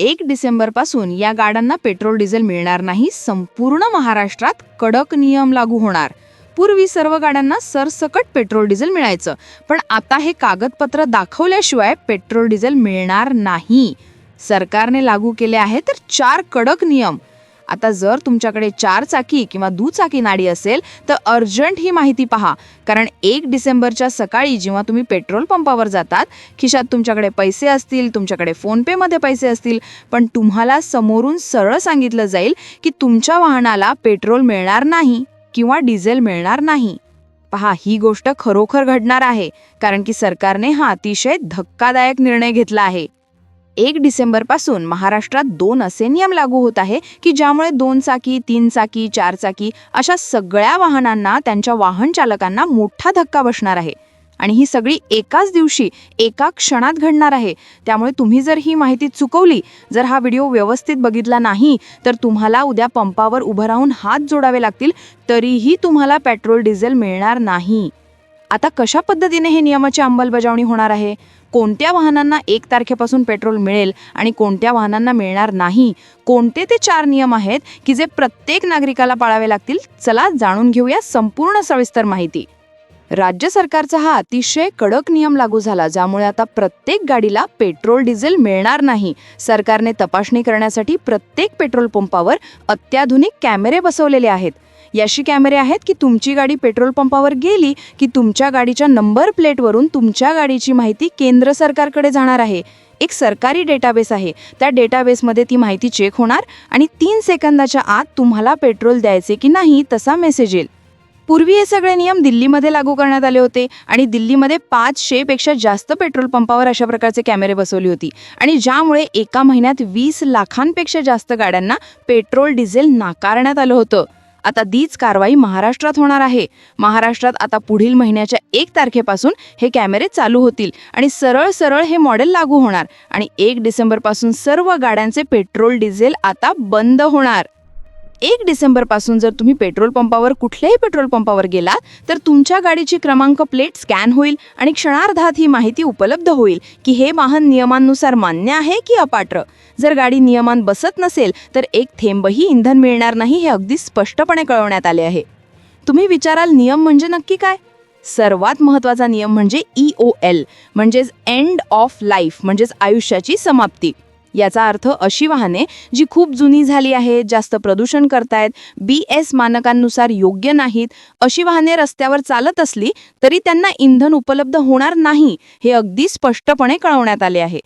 एक डिसेंबरपासून या गाड्यांना पेट्रोल डिझेल मिळणार नाही. संपूर्ण महाराष्ट्रात कडक नियम लागू होणार. पूर्वी सर्व गाड्यांना सरसकट पेट्रोल डिझेल मिळायचं. पण आता हे कागदपत्र दाखवल्याशिवाय पेट्रोल डिझेल मिळणार नाही. सरकारने लागू केले आहे तर चार कडक नियम. आता जर तुमच्याकडे चार चाकी किंवा दुचाकी नाडी असेल तर अर्जंट ही माहिती पहा. कारण एक डिसेंबरच्या सकाळी जेव्हा तुम्ही पेट्रोल पंपावर जातात खिशात तुमच्याकडे पैसे असतील तुमच्याकडे फोनपेमध्ये पैसे असतील पण तुम्हाला समोरून सरळ सांगितलं जाईल की तुमच्या वाहनाला पेट्रोल मिळणार नाही किंवा डिझेल मिळणार नाही. पहा ही गोष्ट खरोखर घडणार आहे कारण की सरकारने हा अतिशय धक्कादायक निर्णय घेतला आहे. एक डिसेंबरपासून महाराष्ट्रात दोन असे नियम लागू होत आहे की ज्यामुळे दोन चाकी तीन चाकी चार चाकी अशा सगळ्या वाहनांना त्यांच्या वाहन चालकांना मोठा धक्का बसणार आहे. आणि ही सगळी एकाच दिवशी एका क्षणात घडणार आहे. त्यामुळे तुम्ही जर ही माहिती चुकवली जर हा व्हिडिओ व्यवस्थित बघितला नाही तर तुम्हाला उद्या पंपावर उभं राहून हात जोडावे लागतील तरीही तुम्हाला पेट्रोल डिझेल मिळणार नाही. आता कशा पद्धतीने हे नियमाची अंमलबजावणी होणार आहे? कोणत्या वाहनांना एक तारखेपासून पेट्रोल मिळेल आणि कोणत्या वाहनांना मिळणार नाही? कोणते ते चार नियम आहेत की जे प्रत्येक नागरिकाला पाळावे लागतील? चला जाणून घेऊया संपूर्ण सविस्तर माहिती. राज्य सरकारचा हा अतिशय कडक नियम लागू झाला ज्यामुळे आता प्रत्येक गाडीला पेट्रोल डिझेल मिळणार नाही. सरकारने तपासणी करण्यासाठी प्रत्येक पेट्रोल पंपावर अत्याधुनिक कॅमेरे बसवलेले आहेत. याशी कॅमेरे आहेत की तुमची गाडी पेट्रोल पंपावर गेली की तुमच्या गाडीच्या नंबर प्लेटवरून तुमच्या गाडीची माहिती केंद्र सरकारकडे जाणार आहे. एक सरकारी डेटाबेस आहे. त्या डेटाबेसमध्ये ती माहिती चेक होणार आणि तीन सेकंदाच्या आत तुम्हाला पेट्रोल द्यायचे की नाही तसा मेसेज येईल. पूर्वी हे सगळे नियम दिल्लीमध्ये लागू करण्यात आले होते आणि दिल्लीमध्ये पाचशेपेक्षा जास्त पेट्रोल पंपावर अशा प्रकारचे कॅमेरे बसवली होती. आणि ज्यामुळे एका महिन्यात वीस लाखांपेक्षा जास्त गाड्यांना पेट्रोल डिझेल नाकारण्यात आलं होतं. आता तीच कारवाई महाराष्ट्रात होणार आहे. महाराष्ट्रात आता पुढील महिन्याच्या एक तारखेपासून हे कॅमेरे चालू होतील आणि सरळ सरळ हे मॉडेल लागू होणार आणि एक डिसेंबरपासून सर्व गाड्यांचे पेट्रोल डिझेल आता बंद होणार. एक डिसेंबरपासून जर तुम्ही पेट्रोल पंपावर कुठल्याही पेट्रोल पंपावर गेलात तर तुमच्या गाडीची क्रमांक प्लेट स्कॅन होईल आणि क्षणार्धात ही माहिती उपलब्ध होईल की हे वाहन नियमांनुसार मान्य आहे की अपात्र. जर गाडी नियमान बसत नसेल तर एक थेंबही इंधन मिळणार नाही हे अगदी स्पष्टपणे कळवण्यात आले आहे. तुम्ही विचाराल नियम म्हणजे नक्की काय? सर्वात महत्त्वाचा नियम म्हणजे ई ओ एल म्हणजेच एंड ऑफ लाईफ म्हणजेच आयुष्याची समाप्ती. याचा अर्थ अशी वाहने जी खूप जुनी झाली आहेत जास्त प्रदूषण करतायत बी एस मानकांनुसार योग्य नाहीत अशी वाहने रस्त्यावर चालत असली तरी त्यांना इंधन उपलब्ध होणार नाही हे अगदी स्पष्टपणे कळवण्यात आले आहे.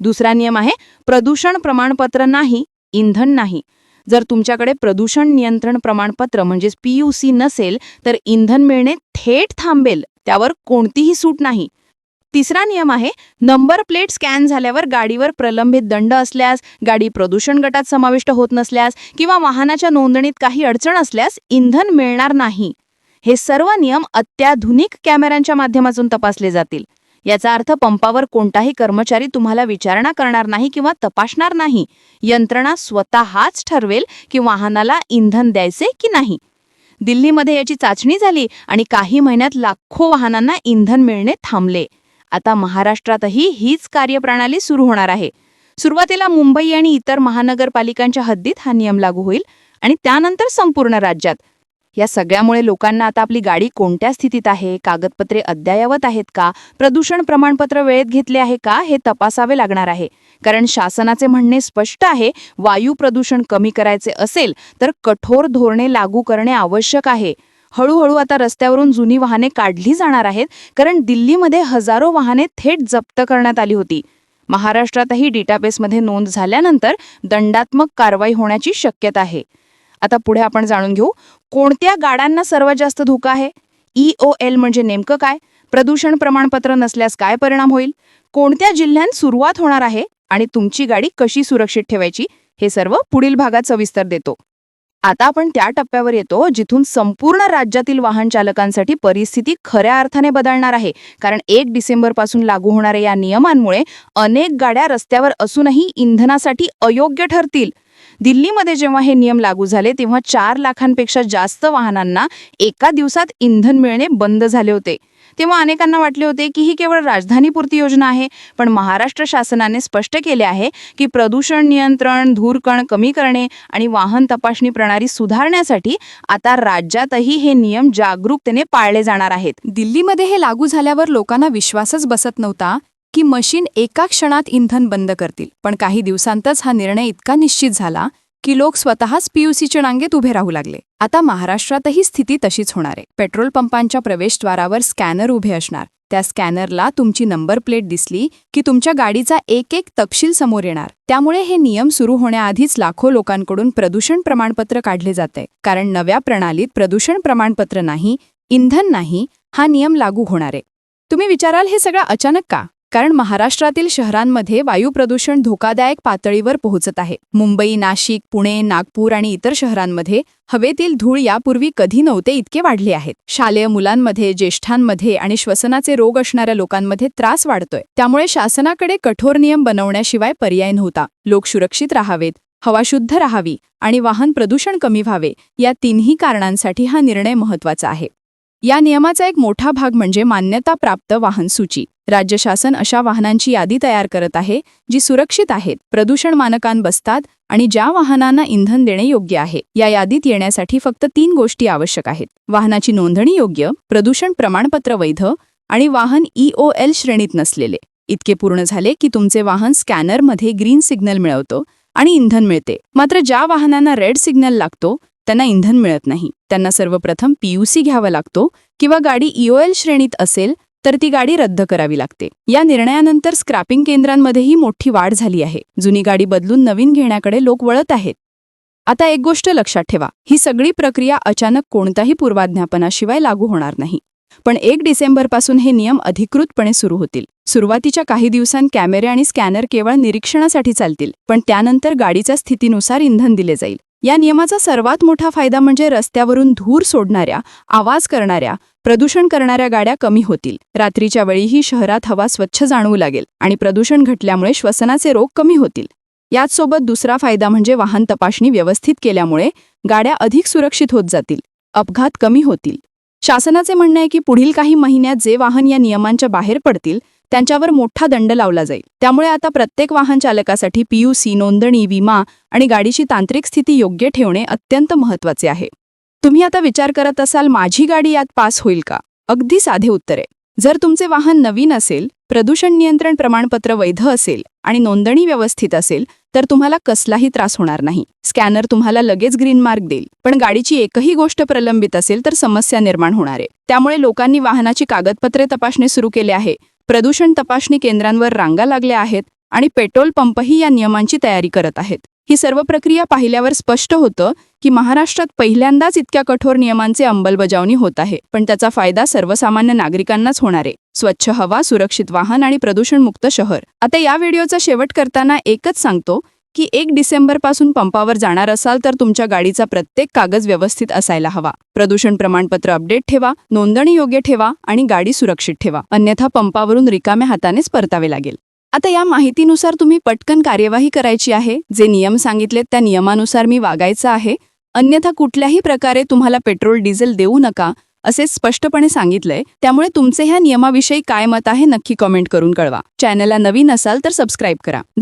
दुसरा नियम आहे प्रदूषण प्रमाणपत्र नाही इंधन नाही. जर तुमच्याकडे प्रदूषण नियंत्रण प्रमाणपत्र म्हणजेच पी यू सी नसेल तर इंधन मिळणे थेट थांबेल त्यावर कोणतीही सूट नाही. तिसरा नियम आहे नंबर प्लेट स्कॅन झाल्यावर गाडीवर प्रलंबित दंड असल्यास गाडी प्रदूषण गटात समाविष्ट होत नसल्यास किंवा वाहनाच्या नोंदणीत काही अडचण असल्यास इंधन मिळणार नाही. हे सर्व नियम अत्याधुनिक कॅमेऱ्यांच्या माध्यमातून तपासले जातील. याचा अर्थ पंपावर कोणताही कर्मचारी तुम्हाला विचारणा करणार नाही किंवा तपासणार नाही. यंत्रणा स्वतःच ठरवेल की वाहनाला इंधन द्यायचे की नाही. दिल्लीमध्ये याची चाचणी झाली आणि काही महिन्यात लाखो वाहनांना इंधन मिळणे थांबले. आता महाराष्ट्रातही हीच कार्यप्रणाली सुरू होणार आहे. सुरुवातीला मुंबई आणि इतर महानगरपालिकांच्या हद्दीत हा नियम लागू होईल आणि त्यानंतर संपूर्ण राज्यात. या सगळ्यामुळे लोकांना आता आपली गाडी कोणत्या स्थितीत आहे? कागदपत्रे अद्ययावत आहेत का? प्रदूषण प्रमाणपत्र वेळेत घेतले आहे का? हे तपासावे लागणार आहे. कारण शासनाचे म्हणणे स्पष्ट आहे वायू प्रदूषण कमी करायचे असेल तर कठोर धोरणे लागू करणे आवश्यक आहे. हळूहळू आता रस्त्यावरून जुनी वाहने काढली जाणार आहेत कारण दिल्लीमध्ये हजारो वाहने थेट जप्त करण्यात आली होती. महाराष्ट्रातही डेटाबेसमध्ये नोंद झाल्यानंतर दंडात्मक कारवाई होण्याची शक्यता आहे. आता पुढे आपण जाणून घेऊ कोणत्या गाड्यांना सर्वात जास्त धोका आहे? ई ओ एल म्हणजे नेमकं काय? प्रदूषण प्रमाणपत्र नसल्यास काय परिणाम होईल? कोणत्या जिल्ह्यात सुरुवात होणार आहे? आणि तुमची गाडी कशी सुरक्षित ठेवायची? हे सर्व पुढील भागात सविस्तर देतो. आता आपण त्या टप्प्यावर येतो जिथून संपूर्ण राज्यातील वाहन चालकांसाठी परिस्थिती खऱ्या अर्थाने बदलणार आहे. कारण एक डिसेंबरपासून लागू होणाऱ्या या नियमांमुळे अनेक गाड्या रस्त्यावर असूनही इंधनासाठी अयोग्य ठरतील. दिल्लीमध्ये जेव्हा हे नियम लागू झाले तेव्हा चार लाखांपेक्षा जास्त वाहनांना एका दिवसात इंधन मिळणे बंद झाले होते. तेव्हा अनेकांना वाटले होते की ही केवळ राजधानीपुरती योजना आहे पण महाराष्ट्र शासनाने स्पष्ट केले आहे की प्रदूषण नियंत्रण धूरकण कमी करणे आणि वाहन तपासणी प्रणाली सुधारण्यासाठी आता राज्यातही हे नियम जागरूकतेने पाळले जाणार आहेत. दिल्लीमध्ये हे लागू झाल्यावर लोकांना विश्वासच बसत नव्हता की मशीन एका क्षणात इंधन बंद करतील पण काही दिवसांतच हा निर्णय इतका निश्चित झाला की लोक स्वतःच पीयूसीच्या रांगेत उभे राहू लागले. आता महाराष्ट्रातही स्थिती तशीच होणार आहे. पेट्रोल पंपांच्या प्रवेशद्वारावर स्कॅनर उभे असणार. त्या स्कॅनरला तुमची नंबर प्लेट दिसली की तुमच्या गाडीचा एक एक तपशील समोर येणार. त्यामुळे हे नियम सुरू होण्याआधीच लाखो लोकांकडून प्रदूषण प्रमाणपत्र काढले जाते. कारण नव्या प्रणालीत प्रदूषण प्रमाणपत्र नाही इंधन नाही हा नियम लागू होणार आहे. तुम्ही विचाराल हे सगळं अचानक का? कारण महाराष्ट्रातील शहरांमध्ये वायू प्रदूषण धोकादायक पातळीवर पोहोचत आहे. मुंबई नाशिक पुणे नागपूर आणि इतर शहरांमध्ये हवेतील धूळ यापूर्वी कधी नव्हते इतके वाढले आहेत. शालेय मुलांमध्ये ज्येष्ठांमध्ये आणि श्वसनाचे रोग असणाऱ्या लोकांमध्ये त्रास वाढतोय. त्यामुळे शासनाकडे कठोर नियम बनवण्याशिवाय पर्याय नव्हता. लोक सुरक्षित राहावेत हवा शुद्ध राहावी आणि वाहन प्रदूषण कमी व्हावे या तिन्ही कारणांसाठी हा निर्णय महत्त्वाचा आहे. या नियमाचा एक मोठा भाग म्हणजे मान्यताप्राप्त वाहन सूची. राज्य शासन अशा वाहनांची यादी तयार करत आहे जी सुरक्षित आहेत प्रदूषण मानकांत बसतात आणि ज्या वाहनांना इंधन देणे योग्य आहे. या यादीत येण्यासाठी फक्त तीन गोष्टी आवश्यक आहेत. वाहनाची नोंदणी योग्य प्रदूषण प्रमाणपत्र वैध आणि वाहन ईओ एल श्रेणीत नसलेले. इतके पूर्ण झाले की तुमचे वाहन स्कॅनरमध्ये ग्रीन सिग्नल मिळवतो आणि इंधन मिळते. मात्र ज्या वाहनांना रेड सिग्नल लागतो त्यांना इंधन मिळत नाही. त्यांना सर्वप्रथम पीयूसी घ्यावा लागतो किंवा गाडी ईओएल श्रेणीत असेल तर ती गाडी रद्द करावी लागते. या निर्णयानंतर स्क्रॅपिंग केंद्रांमध्येही मोठी वाढ झाली आहे. जुनी गाडी बदलून नवीन घेण्याकडे लोक वळत आहेत. आता एक गोष्ट लक्षात ठेवा. ही सगळी प्रक्रिया अचानक कोणत्याही पूर्वाज्ञापनाशिवाय लागू होणार नाही. पण एक डिसेंबरपासून हे नियम अधिकृतपणे सुरू होतील. सुरुवातीच्या काही दिवसांत कॅमेरे आणि स्कॅनर केवळ निरीक्षणासाठी चालतील पण त्यानंतर गाडीच्या स्थितीनुसार इंधन दिले जाईल. या नियमाचा सर्वात मोठा फायदा म्हणजे रस्त्यावरून धूर सोडणाऱ्या आवाज करणाऱ्या प्रदूषण करणाऱ्या गाड्या कमी होतील. रात्रीच्या वेळीही शहरात हवा स्वच्छ जाणवू लागेल आणि प्रदूषण घटल्यामुळे श्वसनाचे रोग कमी होतील. याचसोबत दुसरा फायदा म्हणजे वाहन तपासणी व्यवस्थित केल्यामुळे गाड्या अधिक सुरक्षित होत जातील अपघात कमी होतील. शासनाचे म्हणणे आहे की पुढील काही महिन्यात जे वाहन या नियमांच्या बाहेर पडतील त्यांच्यावर मोठा दंड लावला जाईल. त्यामुळे आता प्रत्येक वाहन चालकासाठी पीयूसी नोंदणी विमा आणि गाडीची तांत्रिक स्थिती योग्य ठेवणे अत्यंत महत्त्वाचे आहे. तुम्ही आता विचार करत असाल माझी गाडी यात पास होईल का? अगदी साधे उत्तर. आहे जर तुमचे वाहन नवीन असेल प्रदूषण नियंत्रण प्रमाणपत्र वैध असेल आणि नोंदणी व्यवस्थित असेल तर तुम्हाला कसलाही त्रास होणार नाही. स्कॅनर तुम्हाला लगेच ग्रीन मार्क देईल. पण गाडीची एकही गोष्ट प्रलंबित असेल तर समस्या निर्माण होणार आहे. त्यामुळे लोकांनी वाहनाची कागदपत्रे तपासणे सुरू केले आहे. प्रदूषण तपासणी केंद्रांवर रांगा लागल्या आहेत आणि पेट्रोल पंपही या नियमांची तयारी करत आहेत. ही सर्व प्रक्रिया पाहिल्यावर स्पष्ट होतं की महाराष्ट्रात पहिल्यांदाच इतक्या कठोर नियमांचे अंमलबजावणी होत आहे पण त्याचा फायदा सर्वसामान्य नागरिकांनाच होणार आहे. स्वच्छ हवा सुरक्षित वाहन आणि प्रदूषणमुक्त शहर. आता या व्हिडिओचा शेवट करताना एकच सांगतो की एक डिसेंबरपासून पंपावर जाणार असाल तर तुमच्या गाडीचा प्रत्येक कागद व्यवस्थित असायला हवा. प्रदूषण प्रमाणपत्र अपडेट ठेवा नोंदणी योग्य ठेवा आणि गाडी सुरक्षित ठेवा. अन्यथा पंपावरून रिकाम्या हातानेच परतावे लागेल. आता या माहितीनुसार तुम्ही पटकन कार्यवाही करायची आहे. जे नियम सांगितलेत त्या नियमानुसार मी वागायचं आहे. अन्यथा कुठल्याही प्रकारे तुम्हाला पेट्रोल डिझेल देऊ नका असे स्पष्टपणे सांगितलंय. त्यामुळे तुमचे ह्या नियमाविषयी काय मत आहे नक्की कमेंट करून कळवा. चॅनलला नवीन असाल तर सबस्क्राईब करा.